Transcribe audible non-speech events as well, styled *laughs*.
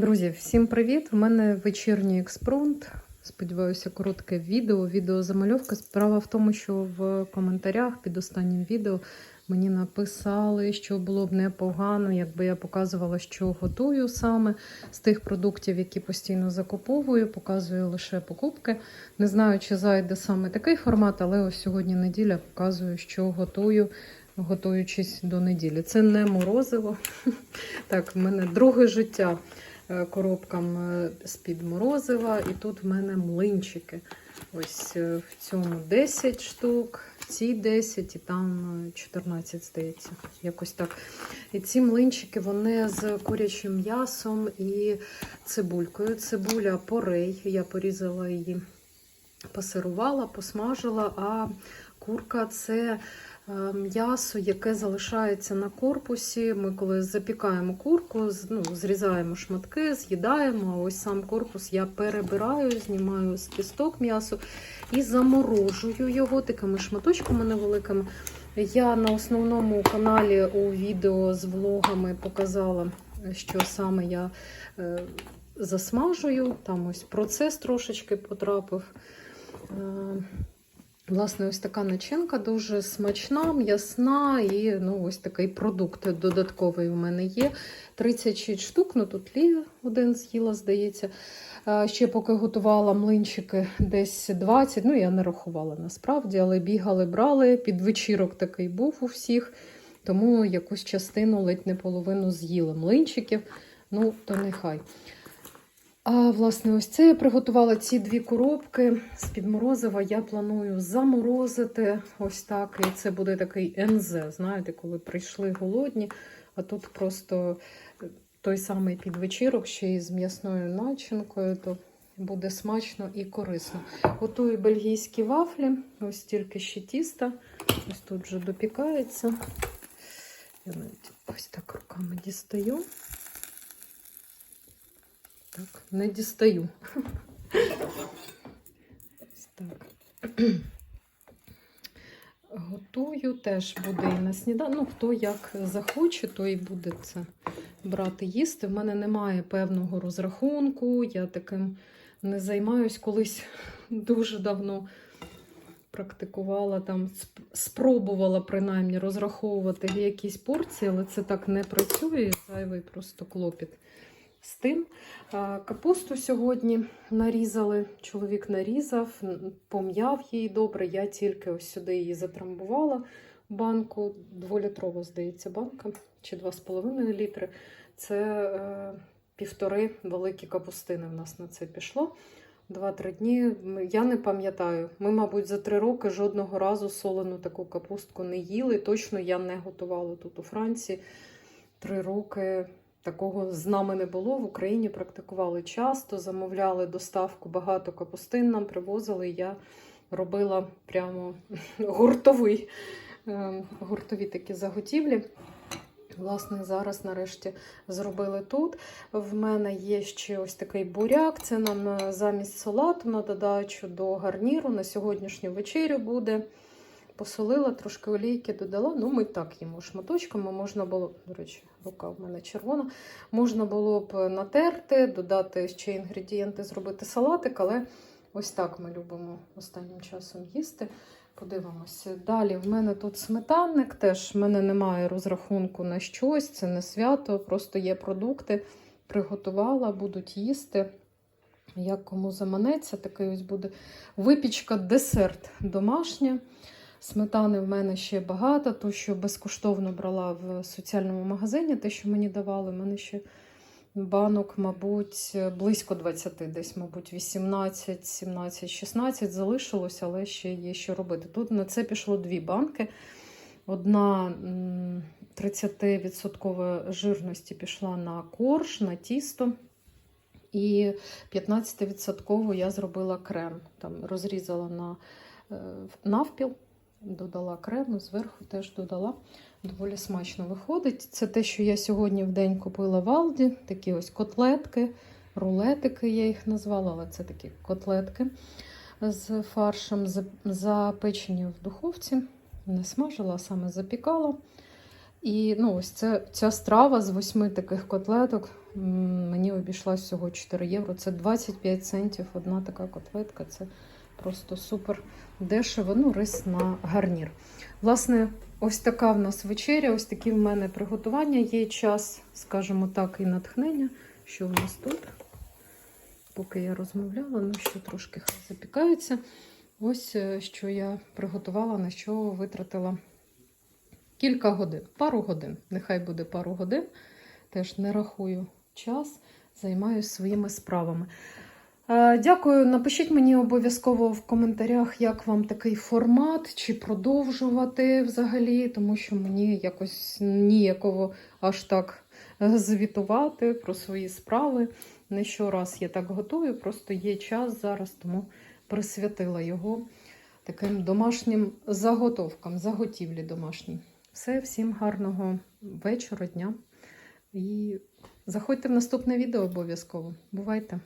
Друзі, всім привіт! У мене вечірній експромт. Сподіваюся, коротке відео, відеозамальовка. Справа в тому, що в коментарях під останнім відео мені написали, що було б непогано, якби я показувала, що готую саме з тих продуктів, які постійно закуповую. Показую лише покупки. Не знаю, чи зайде саме такий формат, але ось сьогодні неділя показую, що готую. Готуючись до неділі. Це не морозиво. *laughs* Так, в мене друге життя коробкам е, з-під морозива, і тут в мене млинчики. Ось е, в цьому 10 штук, в цій 10 і там е, 14, здається. Якось так. І ці млинчики вони з курячим м'ясом і цибулькою. Цибуля порей. Я порізала її, пасирувала, посмажила, а курка це. Е, М'ясо, яке залишається на корпусі. Ми коли запікаємо курку, ну, зрізаємо шматки, з'їдаємо. А ось сам корпус я перебираю, знімаю з кісток м'ясо і заморожую його такими шматочками невеликими. Я на основному каналі у відео з влогами показала, що саме я е, засмажую. Там ось процес трошечки потрапив. Власне, ось така начинка дуже смачна, м'ясна і ну, ось такий продукт додатковий у мене є. 36 штук, ну тут Лі один з'їла, здається. Ще поки готувала млинчики десь 20, ну я не рахувала насправді, але бігали, брали. Під вечірок такий був у всіх, тому якусь частину, ледь не половину з'їли млинчиків. Ну, то нехай. А власне, ось це я приготувала ці дві коробки з-під морозива. Я планую заморозити ось так. І це буде такий НЗ. Знаєте, коли прийшли голодні, а тут просто той самий підвечірок ще й з м'ясною начинкою, то буде смачно і корисно. Готую бельгійські вафлі, ось тільки ще тіста. Ось тут вже допікається. Я навіть ось так руками дістаю. Так, не дістаю. Так. Готую теж буде і на сніданок. Ну, хто як захоче, той буде це брати їсти. В мене немає певного розрахунку, я таким не займаюсь колись дуже давно практикувала там, спробувала принаймні розраховувати якісь порції, але це так не працює, зайвий просто клопіт з тим. Капусту сьогодні нарізали, чоловік нарізав, пом'яв її добре. Я тільки ось сюди її затрамбувала. Банку, дволітрова, здається, банка, чи 2,5 літри. Це е, півтори великі капустини в нас на це пішло. Два-три дні. Я не пам'ятаю. Ми, мабуть, за три роки жодного разу солену таку капустку не їли. Точно я не готувала тут у Франції. Три роки Такого з нами не було. В Україні практикували часто, замовляли доставку багато капустин, нам привозили. Я робила прямо *laughs* гуртовий, е, гуртові такі заготівлі. Власне, зараз нарешті зробили тут. В мене є ще ось такий буряк. Це нам замість салату на додачу до гарніру. На сьогоднішню вечерю буде. Посолила, трошки олійки додала. Ну, ми так їмо шматочками. Можна було, до речі, рука в мене червона. Можна було б натерти, додати ще інгредієнти, зробити салатик, але ось так ми любимо останнім часом їсти. Подивимося. Далі в мене тут сметанник. Теж в мене немає розрахунку на щось, це не свято, просто є продукти. Приготувала, будуть їсти. Як кому заманеться, такий ось буде випічка, десерт домашня. Сметани в мене ще багато, то, що безкоштовно брала в соціальному магазині, те, що мені давали, в мене ще банок, мабуть, близько 20, десь, мабуть, 18, 17, 16 залишилось, але ще є що робити. Тут на це пішло дві банки. Одна 30% жирності пішла на корж, на тісто. І 15% я зробила крем. Там розрізала на е, навпіл, додала крему, зверху теж додала. Доволі смачно виходить. Це те, що я сьогодні в день купила в Алді. Такі ось котлетки, рулетики я їх назвала, але це такі котлетки з фаршем, запечені в духовці. Не смажила, а саме запікала. І ну, ось це, ця страва з восьми таких котлеток мені обійшлась всього 4 євро. Це 25 центів одна така котлетка. Це просто супер дешево. Ну, рис на гарнір. Власне, ось така в нас вечеря, ось такі в мене приготування. Є час, скажімо так, і натхнення. Що в нас тут? Поки я розмовляла, ну ще трошки запікаються. Ось е, що я приготувала, на що витратила кілька годин, пару годин. Нехай буде пару годин. Теж не рахую час, займаюся своїми справами. Е, Дякую. Напишіть мені обов'язково в коментарях, як вам такий формат, чи продовжувати взагалі, тому що мені якось ніяково аж так е, звітувати про свої справи. Не щораз я так готую, просто є час зараз, тому присвятила його таким домашнім заготовкам, заготівлі домашній. Все, всім гарного вечора, дня. І заходьте в наступне відео обов'язково. Бувайте!